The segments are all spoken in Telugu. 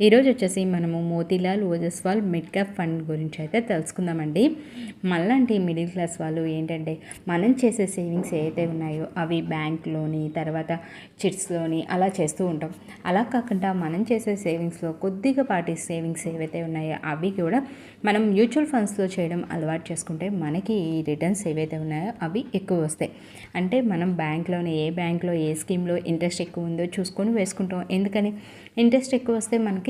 ఈరోజు వచ్చేసి మనము Motilal Oswal mid cap fund గురించి అయితే తెలుసుకుందామండి. మళ్ళంటి మిడిల్ క్లాస్ వాళ్ళు ఏంటంటే మనం చేసే సేవింగ్స్ ఏవైతే ఉన్నాయో అవి బ్యాంక్లోని తర్వాత చిట్స్లోని అలా చేస్తూ ఉంటాం. అలా కాకుండా మనం చేసే సేవింగ్స్లో కొద్దిగా పాటి సేవింగ్స్ ఏవైతే ఉన్నాయో అవి కూడా మనం మ్యూచువల్ ఫండ్స్లో చేయడం అలవాటు చేసుకుంటే మనకి ఈ రిటర్న్స్ ఏవైతే ఉన్నాయో అవి ఎక్కువ వస్తాయి. అంటే మనం బ్యాంక్లోనే ఏ బ్యాంక్లో ఏ స్కీమ్లో ఇంట్రెస్ట్ ఎక్కువ ఉందో చూసుకొని వేసుకుంటాం. ఎందుకని? ఇంట్రెస్ట్ ఎక్కువ వస్తే మనకి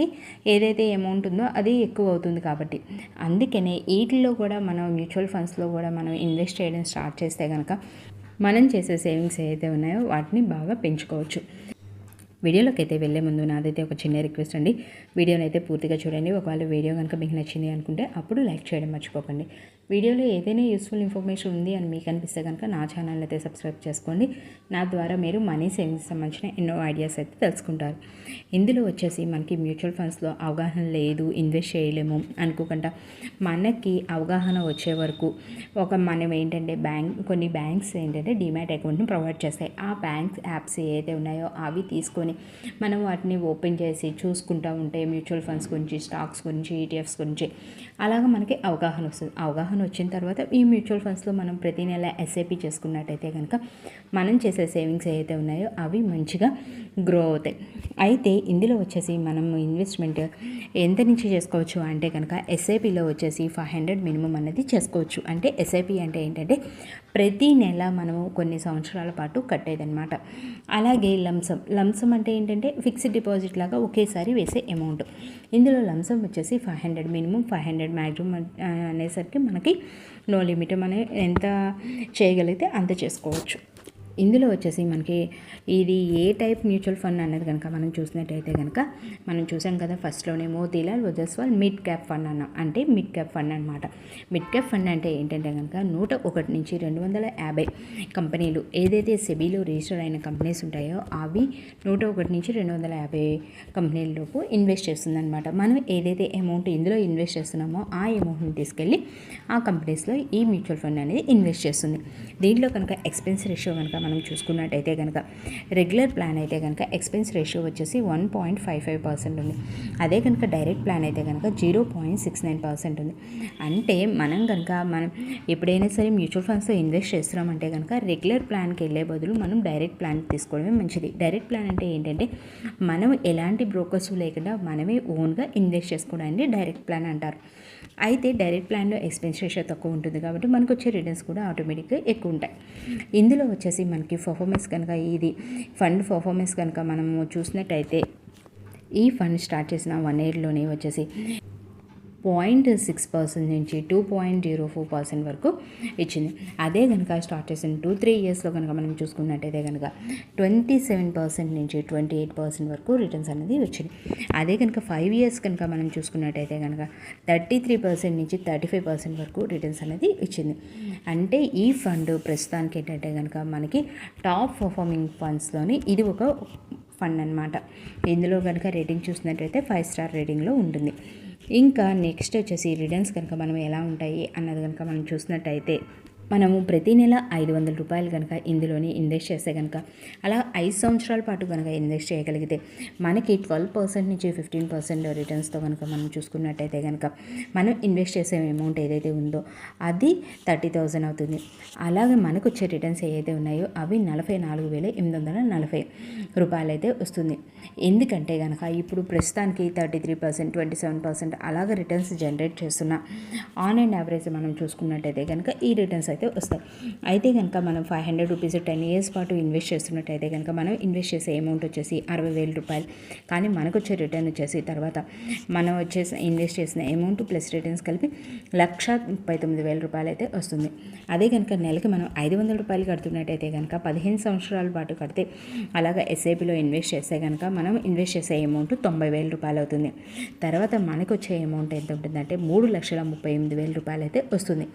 ఏదైతే అమౌంట్ ఉందో అది ఎక్కువ అవుతుంది కాబట్టి. అందుకనే వీటిల్లో కూడా మనం మ్యూచువల్ ఫండ్స్లో కూడా మనం ఇన్వెస్ట్ చేయడం స్టార్ట్ చేస్తే కనుక మనం చేసే సేవింగ్స్ ఏవైతే ఉన్నాయో వాటిని బాగా పెంచుకోవచ్చు. వీడియోలోకి అయితే వెళ్ళే ముందు నాదైతే ఒక చిన్న రిక్వెస్ట్ అండి. వీడియోని అయితే పూర్తిగా చూడండి. ఒకవేళ వీడియో కనుక మీకు నచ్చింది అనుకుంటే అప్పుడు లైక్ చేయడం మర్చిపోకండి. వీడియోలో ఏదైనా యూస్ఫుల్ ఇన్ఫర్మేషన్ ఉంది అని మీకు అనిపిస్తే కనుక నా ఛానల్ అయితే సబ్స్క్రైబ్ చేసుకోండి. నా ద్వారా మీరు మనీ సేవింగ్స్ సంబంధించిన ఎన్నో ఐడియాస్ అయితే తెలుసుకుంటారు. ఇందులో వచ్చేసి మనకి మ్యూచువల్ ఫండ్స్లో అవగాహన లేదు ఇన్వెస్ట్ చేయలేము అనుకోకుండా మనకి అవగాహన వచ్చే వరకు ఒక మనం ఏంటంటే బ్యాంక్ కొన్ని బ్యాంక్స్ ఏంటంటే డిమాట్ అకౌంట్ని ప్రొవైడ్ చేస్తాయి. ఆ బ్యాంక్స్ యాప్స్ ఏదైతే ఉన్నాయో అవి తీసుకొని మనం వాటిని ఓపెన్ చేసి చూసుకుంటూ ఉంటే మ్యూచువల్ ఫండ్స్ గురించి స్టాక్స్ గురించి ఈటీఎఫ్స్ గురించి అలాగ మనకి అవగాహన వస్తుంది. అవగాహన వచ్చిన తర్వాత ఈ మ్యూచువల్ ఫండ్స్లో మనం ప్రతి నెల ఎస్ఐపి చేసుకున్నట్టయితే కనుక మనం చేసే సేవింగ్స్ ఏవైతే ఉన్నాయో అవి మంచిగా గ్రో అవుతాయి అయితే ఇందులో వచ్చేసి మనం ఇన్వెస్ట్మెంట్ ఎంత నుంచి చేసుకోవచ్చు అంటే కనుక ఎస్ఐపిలో వచ్చేసి ఫైవ్ హండ్రెడ్ మినిమం అనేది చేసుకోవచ్చు. అంటే ఎస్ఐపి అంటే ఏంటంటే ప్రతి నెల మనము కొన్ని సంవత్సరాల పాటు కట్టేదన్నమాట. అలాగే లంసం. లంసం అంటే ఏంటంటే ఫిక్స్డ్ డిపాజిట్ లాగా ఒకేసారి వేసే అమౌంట్. ఇందులో లంసం వచ్చేసి five hundred minimum five hundred maximum అనేసరికి మనకి నో లిమిట్. మనం ఎంత చేయగలిగితే అంత చేసుకోవచ్చు. ఇందులో వచ్చేసి మనకి ఇది ఏ టైప్ మ్యూచువల్ ఫండ్ అనేది కనుక మనం చూసినట్టయితే కనుక మనం చూసాం కదా ఫస్ట్లోనే Motilal Oswal mid cap fund అన్నాం అంటే మిడ్ క్యాప్ ఫండ్ అనమాట మిడ్ క్యాప్ ఫండ్ అంటే ఏంటంటే కనుక నూట ఒకటి నుంచి రెండు వందల యాభై కంపెనీలు ఏదైతే సెబీలో రిజిస్టర్ అయిన కంపెనీస్ ఉంటాయో అవి నూట ఒకటి నుంచి రెండు వందల యాభై కంపెనీలలోపు ఇన్వెస్ట్ చేస్తుందన్నమాట. మనం ఏదైతే అమౌంట్ ఇందులో ఇన్వెస్ట్ చేస్తున్నామో ఆ అమౌంట్ని తీసుకెళ్ళి ఆ కంపెనీస్లో ఈ మ్యూచువల్ ఫండ్ అనేది ఇన్వెస్ట్ చేస్తుంది. దీంట్లో కనుక ఎక్స్పెన్స్ రేషియో కనుక మనం చూసుకున్నట్టయితే కనుక రెగ్యులర్ ప్లాన్ అయితే కనుక ఎక్స్పెన్స్ రేషియో వచ్చేసి one point five five percent ఉంది. అదే కనుక డైరెక్ట్ ప్లాన్ అయితే కనుక zero point six nine percent ఉంది. అంటే మనం కనుక మనం ఎప్పుడైనా సరే మ్యూచువల్ ఫండ్స్లో ఇన్వెస్ట్ చేస్తున్నామంటే కనుక రెగ్యులర్ ప్లాన్కి వెళ్ళే బదులు మనం డైరెక్ట్ ప్లాన్ తీసుకోవడమే మంచిది. డైరెక్ట్ ప్లాన్ అంటే ఏంటంటే మనం ఎలాంటి బ్రోకర్స్ లేకుండా మనమే ఓన్గా ఇన్వెస్ట్ చేసుకోవడాన్ని డైరెక్ట్ ప్లాన్ అంటారు. అయితే డైరెక్ట్ ప్లాన్లో ఎక్స్పెన్స్ రేషియో తక్కువ ఉంటుంది కాబట్టి మనకు వచ్చే రిటర్న్స్ కూడా ఆటోమేటిక్గా ఎక్కువ ఉంటాయి. ఇందులో వచ్చేసి మనకి పర్ఫార్మెన్స్ కనుక ఇది ఫండ్ పర్ఫార్మెన్స్ కనుక మనము చూసినట్టయితే ఈ ఫండ్ స్టార్ట్ చేసిన వన్ ఇయర్లోనే వచ్చేసి పాయింట్ సిక్స్ పర్సెంట్ నుంచి two point zero four percent వరకు ఇచ్చింది. అదే కనుక స్టార్ట్ చేసిన టూ త్రీ ఇయర్స్లో కనుక మనం చూసుకున్నట్టయితే కనుక ట్వంటీ సెవెన్ పర్సెంట్ నుంచి ట్వంటీ ఎయిట్ పర్సెంట్ వరకు రిటర్న్స్ అనేది వచ్చింది. అదే కనుక ఫైవ్ ఇయర్స్ కనుక మనం చూసుకున్నట్టయితే కనుక థర్టీ త్రీ పర్సెంట్ నుంచి థర్టీ ఫైవ్ పర్సెంట్ వరకు రిటర్న్స్ అనేది ఇచ్చింది. అంటే ఈ ఫండ్ ప్రస్తుతానికి ఏంటంటే కనుక మనకి టాప్ పర్ఫార్మింగ్ ఫండ్స్లోని ఇది ఒక ఫండ్ అనమాట ఇందులో కనుక రేటింగ్ చూసినట్టయితే ఫైవ్ స్టార్ రేటింగ్లో ఉంటుంది. ఇంకా నెక్స్ట్ వచ్చేసి రిటర్న్స్ కనుక మనం ఎలా ఉంటాయి అన్నది కనుక మనం చూసినట్టయితే మనము ప్రతి నెల ఐదు వందల రూపాయలు కనుక ఇందులోని ఇన్వెస్ట్ చేస్తే కనుక అలా ఐదు సంవత్సరాల పాటు కనుక ఇన్వెస్ట్ చేయగలిగితే మనకి ట్వెల్వ్ పర్సెంట్ నుంచి ఫిఫ్టీన్ పర్సెంట్ రిటర్న్స్తో కనుక మనం చూసుకున్నట్టయితే కనుక మనం ఇన్వెస్ట్ చేసే అమౌంట్ ఏదైతే ఉందో అది థర్టీ థౌజండ్ అవుతుంది. అలాగే మనకు వచ్చే రిటర్న్స్ ఏవైతే ఉన్నాయో అవి నలభై నాలుగు వేల ఎనిమిది వందల నలభై రూపాయలు అయితే వస్తుంది. ఎందుకంటే కనుక ఇప్పుడు ప్రస్తుతానికి thirty three percent twenty seven percent అలాగే రిటర్న్స్ జనరేట్ చేస్తున్న ఆన్ అండ్ యావరేజ్ మనం చూసుకున్నట్టయితే కనుక ఈ రిటర్న్స్ అయితే వస్తాయి. అయితే కనుక మనం five hundred rupees ten years పాటు ఇన్వెస్ట్ చేస్తున్నట్టయితే కనుక మనం ఇన్వెస్ట్ చేసే అమౌంట్ వచ్చేసి అరవై వేల రూపాయలు. కానీ మనకు వచ్చే రిటర్న్ వచ్చేసి తర్వాత మనం వచ్చేసి ఇన్వెస్ట్ చేసిన అమౌంట్ ప్లస్ రిటర్న్స్ కలిపి లక్ష ముప్పై తొమ్మిది వేల రూపాయలు అయితే వస్తుంది. అదే కనుక నెలకి మనం ఐదు వందల రూపాయలు కడుతున్నట్టయితే కనుక పదిహేను సంవత్సరాల పాటు కడితే అలాగా ఎస్ఐపిలో ఇన్వెస్ట్ చేస్తే కనుక మనం ఇన్వెస్ట్ చేసే అమౌంట్ తొంభై వేల రూపాయలు అవుతుంది. తర్వాత మనకు వచ్చే అమౌంట్ ఎంత ఉంటుందంటే మూడు లక్షల ముప్పై ఎనిమిది వేల రూపాయలు అయితే వస్తుంది.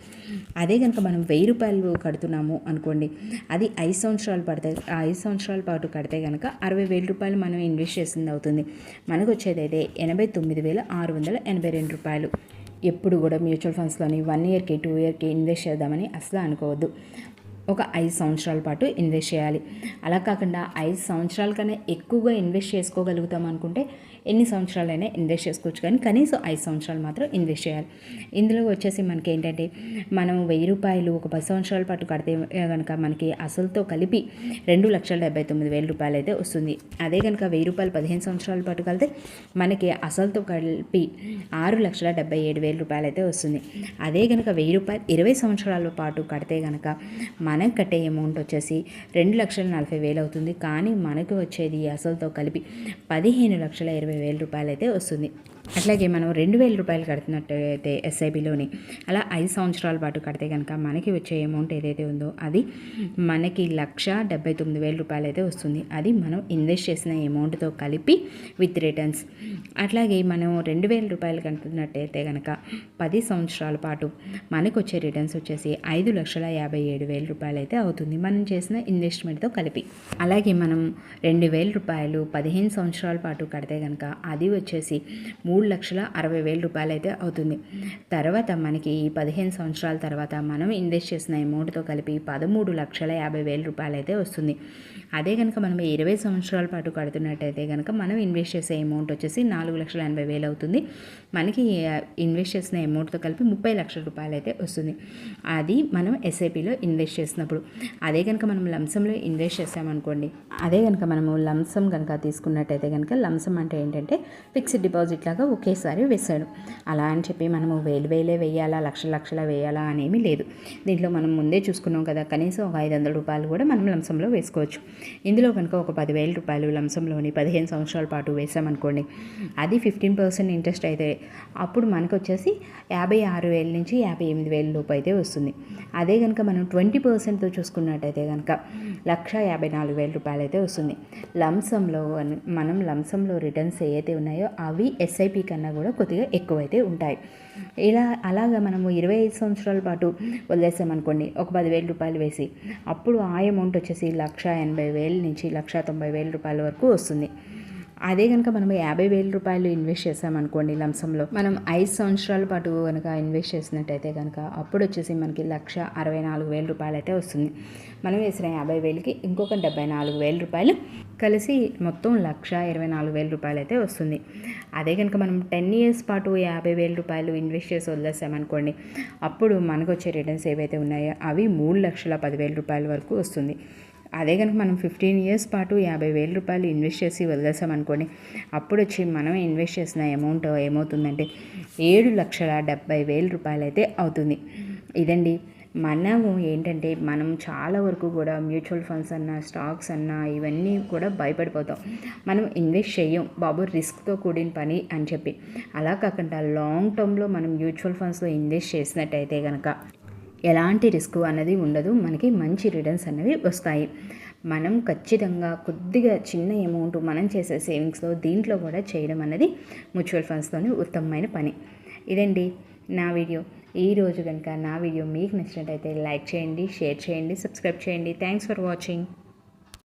అదే కనుక మనం వెయ్యి రూపాయలు కడుతున్నాము అనుకోండి అది ఐదు సంవత్సరాలు పడతాయి ఆ ఐదు సంవత్సరాల పాటు కడితే కనుక అరవై వేల రూపాయలు మనం ఇన్వెస్ట్ చేసింది అవుతుంది. మనకు వచ్చేదైతే ఎనభై తొమ్మిది వేల ఆరు వందల ఎనభై రెండు రూపాయలు. ఎప్పుడు కూడా మ్యూచువల్ ఫండ్స్లోని వన్ ఇయర్కి టూ ఇయర్కి ఇన్వెస్ట్ చేద్దామని అసలు అనుకోవద్దు. ఒక ఐదు సంవత్సరాల పాటు ఇన్వెస్ట్ చేయాలి. అలా కాకుండా ఐదు సంవత్సరాల కన్నా ఎక్కువగా ఇన్వెస్ట్ చేసుకోగలుగుతాం అనుకుంటే ఎన్ని సంవత్సరాలైనా ఇన్వెస్ట్ చేసుకోవచ్చు కానీ కనీసం ఐదు సంవత్సరాలు మాత్రం ఇన్వెస్ట్ చేయాలి. ఇందులో వచ్చేసి మనకి ఏంటంటే మనం వెయ్యి రూపాయలు ఒక పది సంవత్సరాల పాటు కడితే కనుక మనకి అసలుతో కలిపి రెండు లక్షల డెబ్బై తొమ్మిది వేల రూపాయలు అయితే వస్తుంది. అదే కనుక వెయ్యి రూపాయలు పదిహేను సంవత్సరాల పాటు కలితే మనకి అసలుతో కలిపి ఆరు లక్షల డెబ్బై ఏడు వేల రూపాయలు అయితే వస్తుంది. అదే కనుక వెయ్యి రూపాయలు ఇరవై సంవత్సరాల పాటు కడితే కనుక మనం కట్టే అమౌంట్ వచ్చేసి రెండు లక్షల నలభై వేలు అవుతుంది. కానీ మనకు వచ్చేది అసలుతో కలిపి పదిహేను లక్షల ఇరవై వేల రూపాయలు అయితే వస్తుంది. అట్లాగే మనం రెండు వేల రూపాయలు కడుతున్నట్టయితే ఎస్ఐబిలోని అలా ఐదు సంవత్సరాల పాటు కడితే కనుక మనకి వచ్చే అమౌంట్ ఏదైతే ఉందో అది మనకి లక్ష డెబ్బై తొమ్మిది వేల రూపాయలు అయితే వస్తుంది. అది మనం ఇన్వెస్ట్ చేసిన అమౌంట్తో కలిపి విత్ రిటర్న్స్ అట్లాగే మనం రెండు వేల రూపాయలు కడుతున్నట్టయితే కనుక పది సంవత్సరాల పాటు మనకు వచ్చే రిటర్న్స్ వచ్చేసి ఐదు లక్షల యాభై ఏడు వేల రూపాయలు అయితే అవుతుంది మనం చేసిన ఇన్వెస్ట్మెంట్తో కలిపి. అలాగే మనం రెండు వేల రూపాయలు పదిహేను సంవత్సరాల పాటు కడితే కనుక అది వచ్చేసి మూడు లక్షల అరవై వేల రూపాయలు అయితే అవుతుంది. తర్వాత మనకి ఈ పదిహేను సంవత్సరాల తర్వాత మనం ఇన్వెస్ట్ చేసిన అమౌంట్తో కలిపి పదమూడు లక్షల యాభై వేల రూపాయలు అయితే వస్తుంది. అదే కనుక మనం ఇరవై సంవత్సరాల పాటు కడుతున్నట్టయితే కనుక మనం ఇన్వెస్ట్ చేసే అమౌంట్ వచ్చేసి నాలుగు లక్షల ఎనభై వేలు అవుతుంది. మనకి ఇన్వెస్ట్ చేసిన అమౌంట్తో కలిపి ముప్పై లక్షల రూపాయలు అయితే వస్తుంది. అది మనం ఎస్ఐపిలో ఇన్వెస్ట్ చేసినప్పుడు. అదే కనుక మనం లంసంలో ఇన్వెస్ట్ చేసామనుకోండి. అదే కనుక మనము లంసం కనుక తీసుకున్నట్టయితే కనుక లంసం అంటే ఏంటంటే ఫిక్స్డ్ డిపాజిట్ లాగా ఒకేసారి వేసాడు అలా అని చెప్పి మనము వేలు వేలే వేయాలా లక్షల లక్షల వేయాలా అనేమి లేదు. దీంట్లో మనం ముందే చూసుకున్నాం కదా కనీసం ఒక ఐదు వందల రూపాయలు కూడా మనం లంసంలో వేసుకోవచ్చు. ఇందులో కనుక ఒక పదివేల రూపాయలు లంసంలోని పదిహేను సంవత్సరాల పాటు వేసామనుకోండి అది ఫిఫ్టీన్ పర్సెంట్ ఇంట్రెస్ట్ అయితే అప్పుడు మనకు వచ్చేసి యాభై ఆరు వేల నుంచి యాభై ఎనిమిది వేల లోపు అయితే వస్తుంది. అదే కనుక మనం ట్వంటీ పర్సెంట్తో చూసుకున్నట్టయితే కనుక లక్ష యాభై నాలుగు వేల రూపాయలు అయితే వస్తుంది. లంసంలో మనం లంసంలో రిటర్న్స్ ఏవైతే ఉన్నాయో అవి ఎస్ఐపి కన్నా కూడా కొద్దిగా ఎక్కువైతే ఉంటాయి. ఇలా అలాగా మనము ఇరవై ఐదు సంవత్సరాల పాటు వదిలేసామనుకోండి ఒక పదివేల రూపాయలు వేసి అప్పుడు ఆ అమౌంట్ వచ్చేసి లక్ష ఎనభై వేల నుంచి లక్ష తొంభై వేల రూపాయల వరకు వస్తుంది. అదే కనుక మనం యాభై వేల రూపాయలు ఇన్వెస్ట్ చేసామనుకోండి లంసంలో మనం ఐదు సంవత్సరాల పాటు కనుక ఇన్వెస్ట్ చేసినట్టయితే కనుక అప్పుడు వచ్చేసి మనకి లక్ష అరవై నాలుగు వేల రూపాయలు అయితే వస్తుంది. మనం వేసిన యాభై వేలకి ఇంకొక డెబ్బై నాలుగు వేల రూపాయలు కలిసి మొత్తం లక్ష ఇరవై నాలుగు వేల రూపాయలు అయితే వస్తుంది. అదే కనుక మనం టెన్ ఇయర్స్ పాటు యాభై వేల రూపాయలు ఇన్వెస్ట్ చేసి వదిలేసామనుకోండి అప్పుడు మనకు వచ్చే రిటర్న్స్ ఏవైతే ఉన్నాయో అవి మూడు లక్షల పదివేల రూపాయల వరకు వస్తుంది. అదే కనుక మనం ఫిఫ్టీన్ ఇయర్స్ పాటు యాభై వేల రూపాయలు ఇన్వెస్ట్ చేసి వదిలేసామనుకోండి అప్పుడు వచ్చి మనం ఇన్వెస్ట్ చేసిన అమౌంట్ ఏమవుతుందంటే ఏడు లక్షల డెబ్బై వేల రూపాయలు అయితే అవుతుంది. ఇదండి. మనము ఏంటంటే మనం చాలా వరకు కూడా మ్యూచువల్ ఫండ్స్ అన్న స్టాక్స్ అన్న ఇవన్నీ కూడా భయపడిపోతాం. మనం ఇన్వెస్ట్ చేయం బాబు రిస్క్తో కూడిన పని అని చెప్పి. అలా కాకుండా లాంగ్ టర్మ్లో మనం మ్యూచువల్ ఫండ్స్లో ఇన్వెస్ట్ చేసినట్టయితే కనుక ఎలాంటి రిస్క్ అన్నది ఉండదు. మనకి మంచి రిటర్న్స్ అనేవి వస్తాయి. మనం ఖచ్చితంగా కొద్దిగా చిన్న అమౌంట్ మనం చేసే సేవింగ్స్లో దీంట్లో కూడా చేయడం అనేది మ్యూచువల్ ఫండ్స్లోని ఉత్తమమైన పని. ఇదండి నా వీడియో. ఈ రోజు కనుక నా వీడియో మీకు నచ్చినట్టయితే లైక్ చేయండి షేర్ చేయండి సబ్స్క్రైబ్ చేయండి. Thanks for watching.